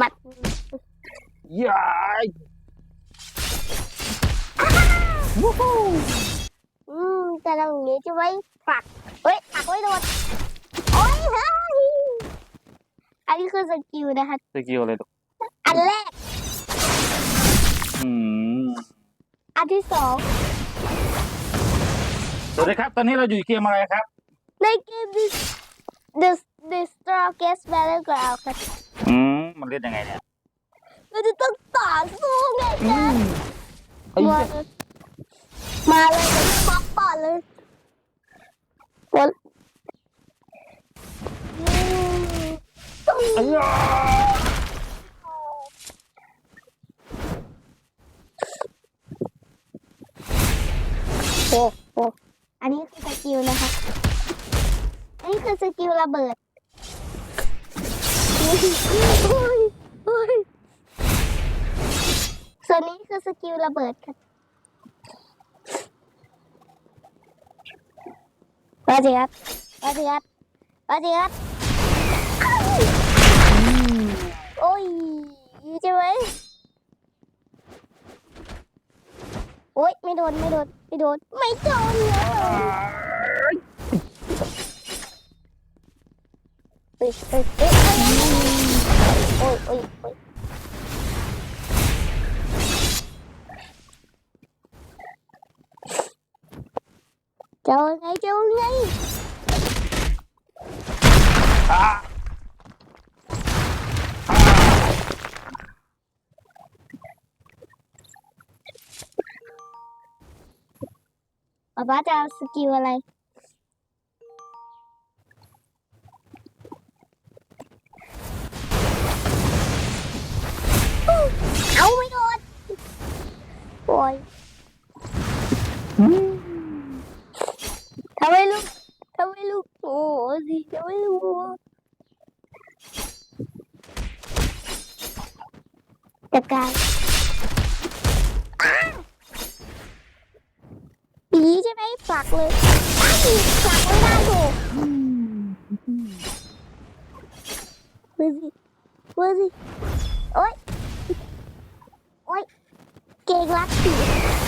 มัดยายวู้ฮู้อืมแต่ตรงนี้จะไว้ฝักเฮ้ยฝักไว้โดนโอ้ยเฮ้ยอันนี้คือสกิลนะคะ สกิลอะไรลูกอันแรก อืมอันที่สองสวัสดีครับ ตอนนี้เราอยู่เกมอะไรครับ ในเกม this the the strongest battleground ค่ะอืมมันเล่นยังไงเนี่ยเราจะต้องต่อสู้ไงจ๊ะไอ้มาเหี้ยเลยมาเลยเดี๋ยวป๊อปปอดเลยกดอืมไอ้เหี้ยโอ้โอ้อันนี้คือสกิลนะคะอันนี้คือสกิลระเบิด ส่วนนี้คือสกิลระเบิดค่ะมาสิครับมาสิครับมาสิครับ โอ้ยใช่ไหมโอ้ยไม่โดน ไม่โดน ไม่โดน ไม่โดนเลยเอ้ ยเอ้ยเอ้ยโอ้ยโอ้ยโอ้ยเจ้าไงเจ้าไงอะป๊าป๊าจะเอาสกิลอะไร เอาไม่โดนโอ้ยทำไมลูกทำไมลูกโอ้สิทำไมลูกจัดการปีใช่ไหมฝากเลยอ้ฝากไม่ได้ถูกมือสิมือสิอ๊ย เก่ง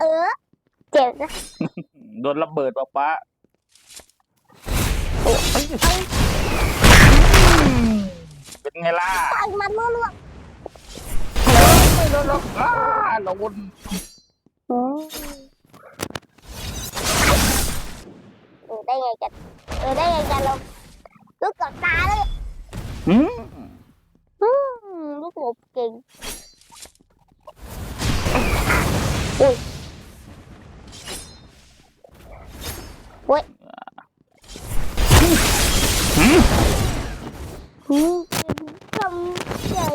เออ เจ็บนะโดนระเบิดปะป๊าโอ้ยอืมเป็นไงล่ะต่อยมันรัวไม่โดนหรอกอ้าโดนๆอืมเออได้ไงกัน เออได้ไงกันเราลูกกับตาเลยอืม อืมลูกหลบเก่ง อุ้ยโอ้ยอืมอืมทำใหญ่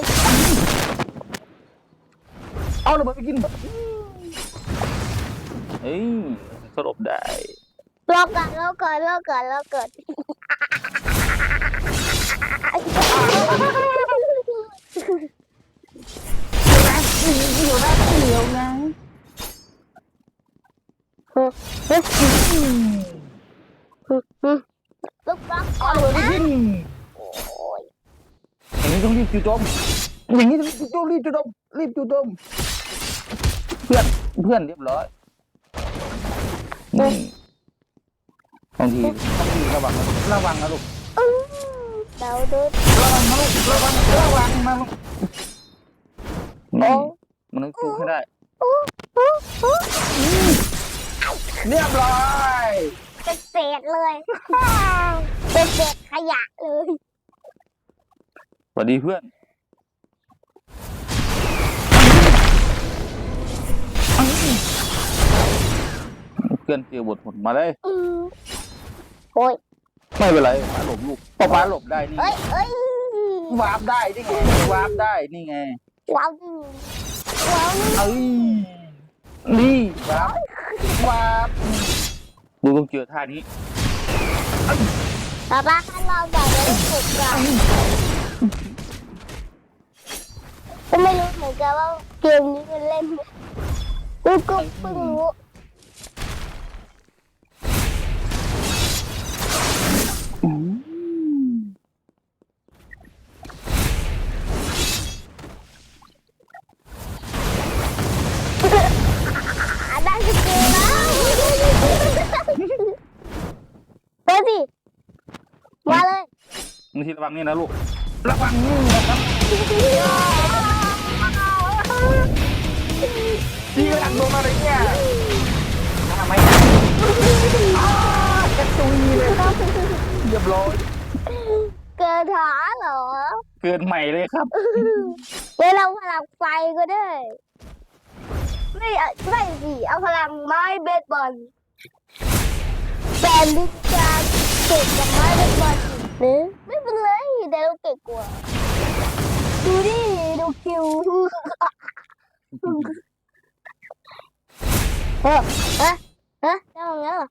เอาระเบิดไปกินเอ้ยสลบได้รอก่อนรอก่อนรอก่อนรอก่อน อย่างนี้ต้องรีบจู่โจมอย่างนี้ต้องรีบจู่โจมรีบจู่โจมเพื่อนเพื่อนเรียบร้อยนี่บางทีบางทีระวังนะระวังนะลูกอื้อเดาดูระวังนะลูกระวังระวังนะลูกโอ้นี่มันต้องจูงให้ได้อู้อู้อู้เรียบร้อยเป็นเศษเลยเป็นเศษขยะเลยส วัสดีเพื่อนโอเคพื่อนเจอบทผลมาเลยอืมโอ้ยไม่เป็นไรฟ้าหลบลูกป้าฟ้าหลบได้นี่เอ้ยเอ้ยวาร์ปได้นี่ไงวาร์ปได้นี่ไงว้าวนี่ว้าวนี่เอ้ยนี่วาร์ปวาร์ปดูต้องเจอท่านี้ป้าป้าขั้นเราแบบไม่ได้ฝึกก่อน ก็ไม่รู้เหมือนกันว่าเกมนี้มันเล่นกูก็เพิ่งรู้อะได้สกิลแล้วเปิดสิมาเลยมึงทีระวังนี่นะลูกระวังนี่นะครับ ดีหลังลงมาเลยเนี่ยทำไมอ้ากระตุยเลยเรียบร้อยเกิดหาเหรอ เกินใหม่เลยครับเดี๋ยวเราพลังไฟก็ได้ ไม่เอาไม่สิเอาพลังไม้เบสบอลแต่ลิงจะเก่งกับไม้เบสบอลอีกหรือไม่เป็นไรแต่เราเก่งกว่า ดูดิดูคิว Ơ, ơ, ơ, sao không nhớ rồi?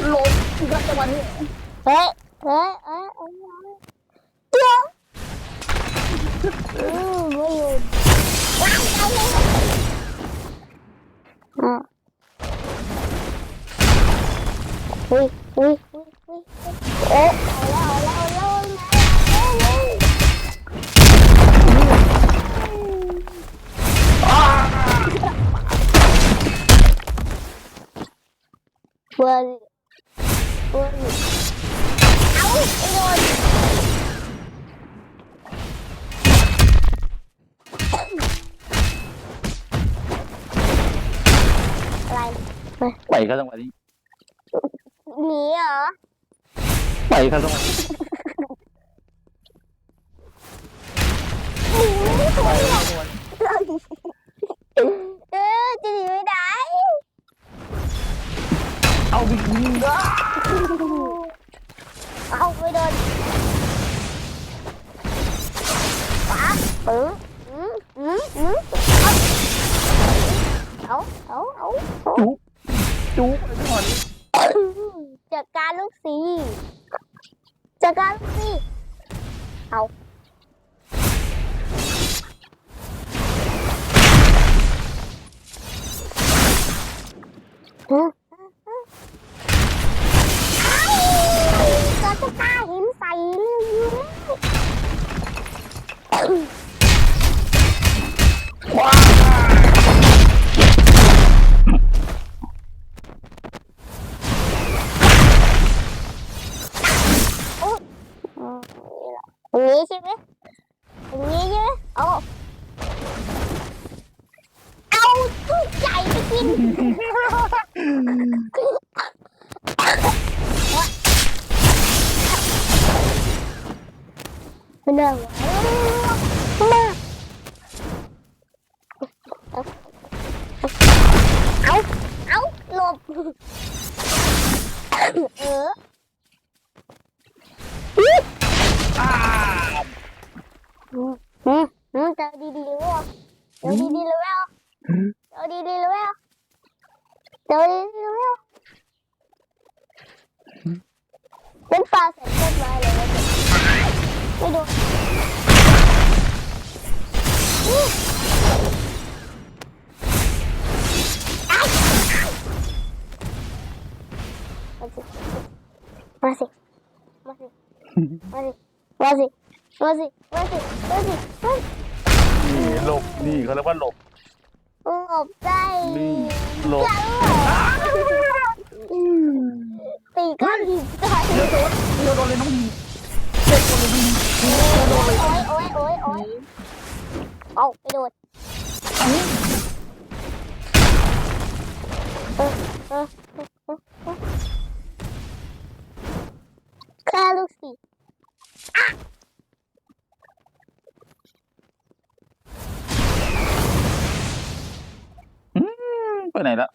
lột ra cho mình thế thế á ông nói chưa ừ, bây giờ อุ้ยอุ้ยอุ้ยอุ้ยโอ้เอาแล้วเอาแล้วเอาแล้วเพื่อนเพื่อนเอาโดนอะไรไปก็ต้องมาดิ หนีเหรอ ไปครับจังหวะนี้หนีไม่ถูไปกครับจังหวะนี้เออจะหนีไม่ได้เอาไปยิงได้เอาไปโดนปะปึ้งอืมอืมอืมเอาเอาเอาเอาจุ๊บจุ๊บ มาสิ มาสิ มาสิ มาสิ มาสิ มาสิ มาสิ มาสินี่หลบนี่เขาเรียกว่าหลบหลบได้นี่หลบตีก้านหินใจเดี๋ยวโดนเดี๋ยวโดนเลยน้องหมีเด็กโดนเลยน้องหมีโดนเลยโอ้ยโอ้ยโอ้ยโอ้ยเอาไปโดนเออเออ ฆ่าลูกสิอืมไปไหนแล้ว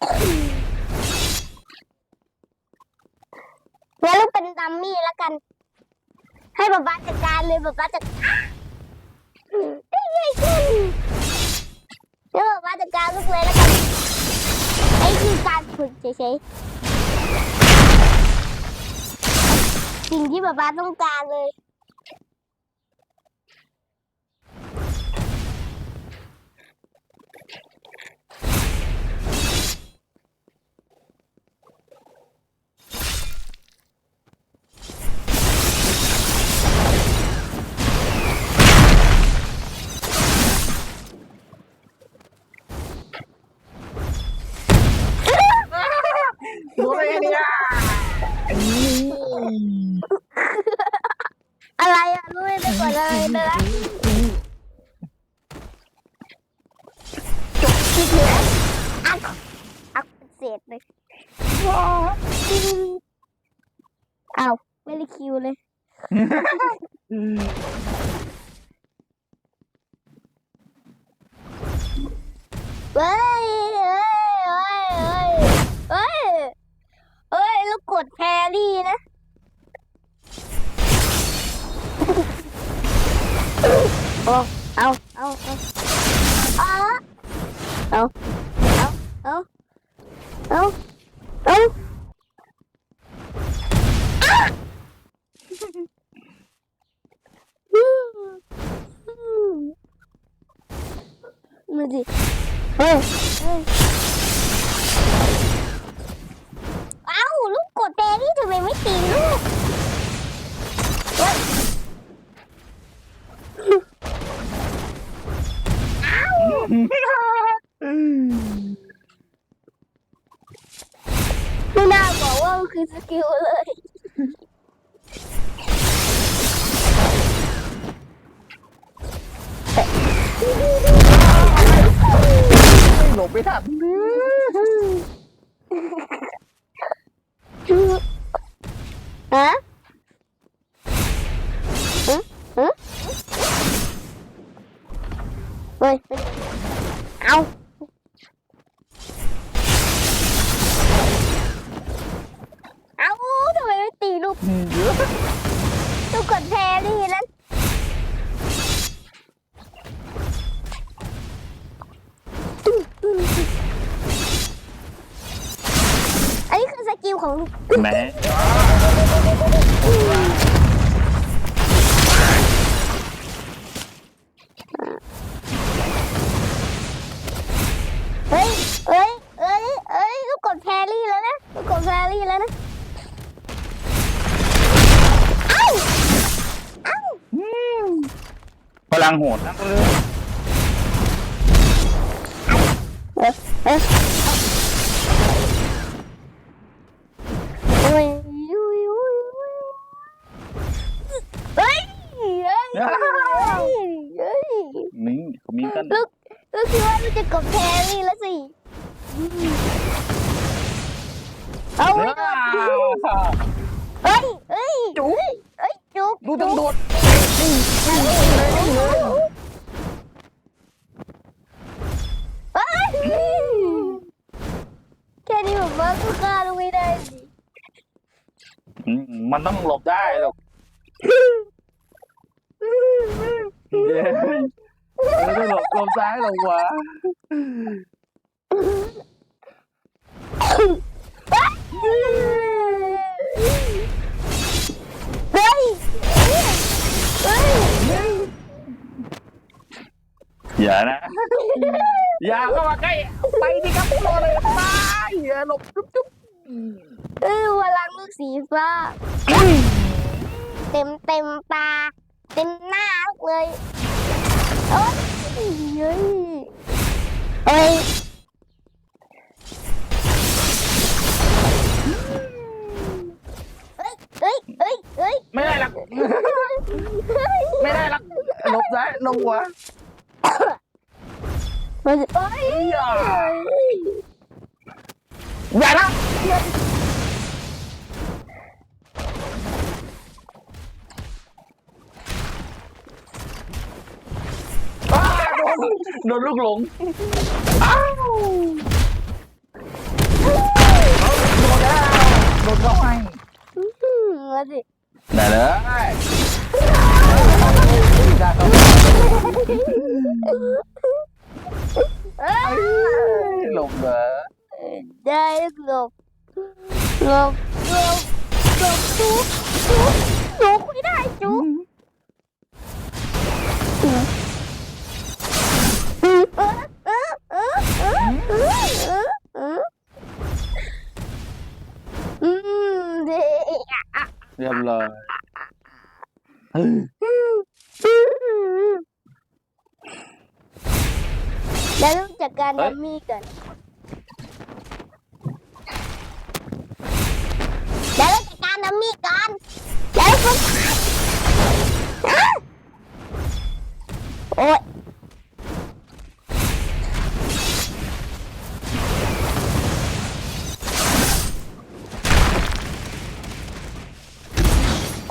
งั้นลูกเป็นดัมมี่แล้วกัน ให้ป๊าป๊าจัดการเลยป๊าป๊าจัดได้ไงกันแล้วป๊าป๊าจัดการลูกเลยแล้วกันไอ้คือการฝึกเฉยๆ สิ่งที่ป๊าป๊าต้องการเลย เอาเอาทำไมไม่ตีลูกเยอะลูกกดแพรรี่นั้นอันนี้คือสกิลของลูกแหม่ พลังโหดนะเลยเอ๊ะเอ๊ะ ฆ่าลูกไม่ได้สิอืมมันต้องหลบได้หรอกเย้ไม่ได้หลบหลบซ้ายหลบขวาเฮ้ยเฮ้ย อย่านะ อย่าเข้ามาใกล้ไปดิครับรอเลยไปอย่าหลบจุ๊บจุ๊บเออพลังลูกสีฟ้าเต็มเต็มตา เต็มหน้าลูกเลยโอ้ยเฮ้ยเฮ้ยเฮ้ยเฮ้ยเฮ้ยเฮ้ยไม่ได้หรอกไม่ได้หรอกหลบซ้ายหลบขว Bây giờ... Ôi. Giời Dạ đó. À, Đôi lúc lộn à. ได้หลบหลบหลบหลบจุ๊บจุ๊บจุ๊ โอ๊ย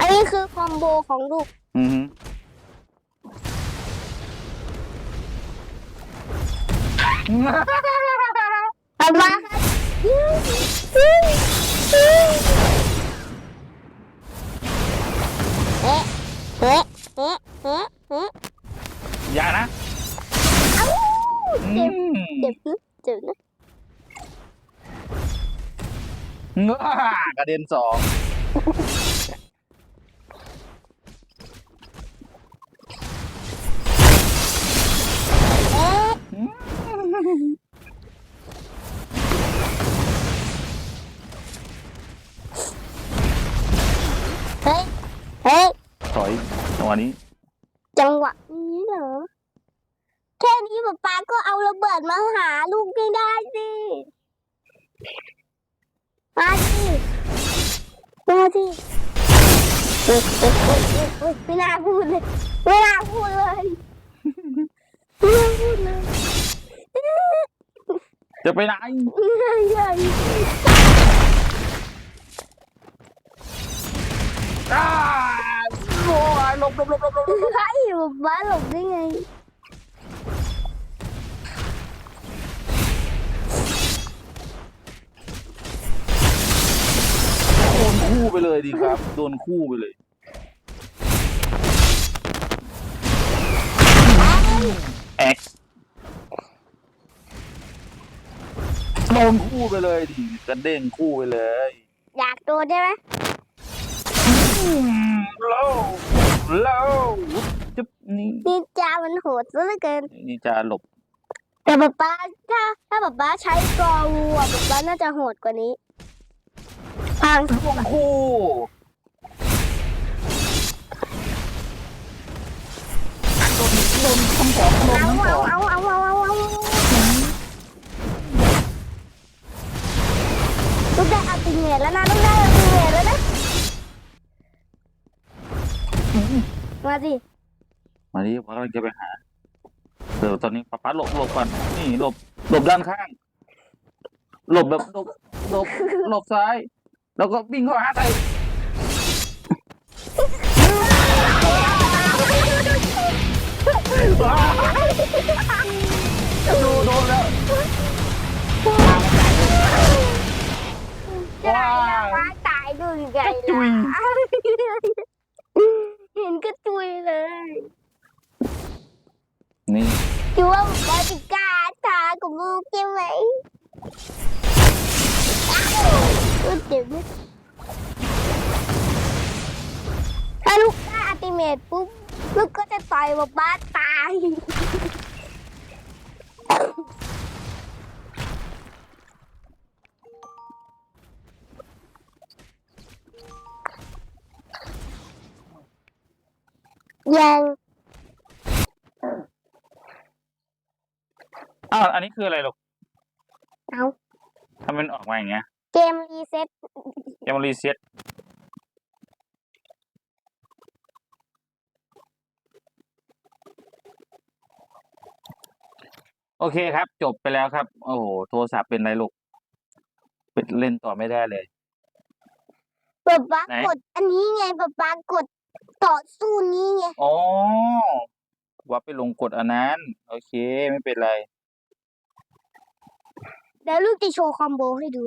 อันนี้คือคอมโบของลูก อือหือเอามาค เด็นสองเอ๊ะอืมเฮ้ย เฮ้ย ถอยจังหวะนี้ จังหวะนี้เหรอ แค่นี้ป๊าป๊าก็เอาระเบิดมาหาลูกไม่ได้สิ มาสิ มาสิเอ้ยเอ้ยเอ้ยเอ้ยเอ้ยไม่น่าพูดเลยไม่น่าพูดเลยไม่น่าพูดเลยจะไปไหนใหญ่อ้าโอ้ยหลบหลบหลบหลบหลบไอ้ป๊าป๊าหลบได้ไง คู่ไปเลยดีครับ โดนคู่ไปเลยเอ็กซ์โดนคู่ไปเลยดิกระเด้งคู่ไปเลยอยากโดนใช่ไหมโลโลจุ๊บนี่นินจามันโหดซะเหลือเกินนี่จะหลบ แต่ป๊าป๊าถ้าถ้าป๊าป๊าใช้กอวูอะป๊าป๊าน่าจะโหดกว่านี้ พังโดนคู่โดนโดนทั้งสองโดนเอาทั้งเอาอเอาเอาเอาเอาเอาลูกได้อัลติเมทแล้วนะลูกได้อัลติเมทแล้วนะ มาสิมาดิป้ากำลังจะไปหาเดี๋ยวตอนนี้ป้าป้าหลบหลบก่อนนี่หลบหลบด้านข้าง หลบแบบหลบหลบหลบซ้าย แล้วก็วิ่งเข้าหาใส่ดูโดนแล้วจะไหนนะว่าตายดูยังไงจุยล่ะเห็นก็จุยเลย นี่คิดว่าป๊าจะกล้าทากับลูกใช่ไหม อ้าวเจ็บไหมถ้าลูกกล้าอัลติเมทปุ๊บลูกก็จะต่อยป๊าป๊าตายยังอ้าวอันนี้คืออะไรลูกเอาทำเป็นออกมาอย่างเงี้ย เกมรีเซ็ตยังรีเซ็ตโอเคครับ จบไปแล้วครับ โอ้โหโทรศัพท์เป็นไรลูกเป็นเล่นต่อไม่ได้เลยป๊าป๊าไหน กด อันนี้ไงป๊าป๊ากดต่อสู้นี้ไงอ๋อวว่าไปลงกดอันนั้น โอเค ไม่เป็นไรเดี๋ยวลูกจะโชว์คอมโบให้ดู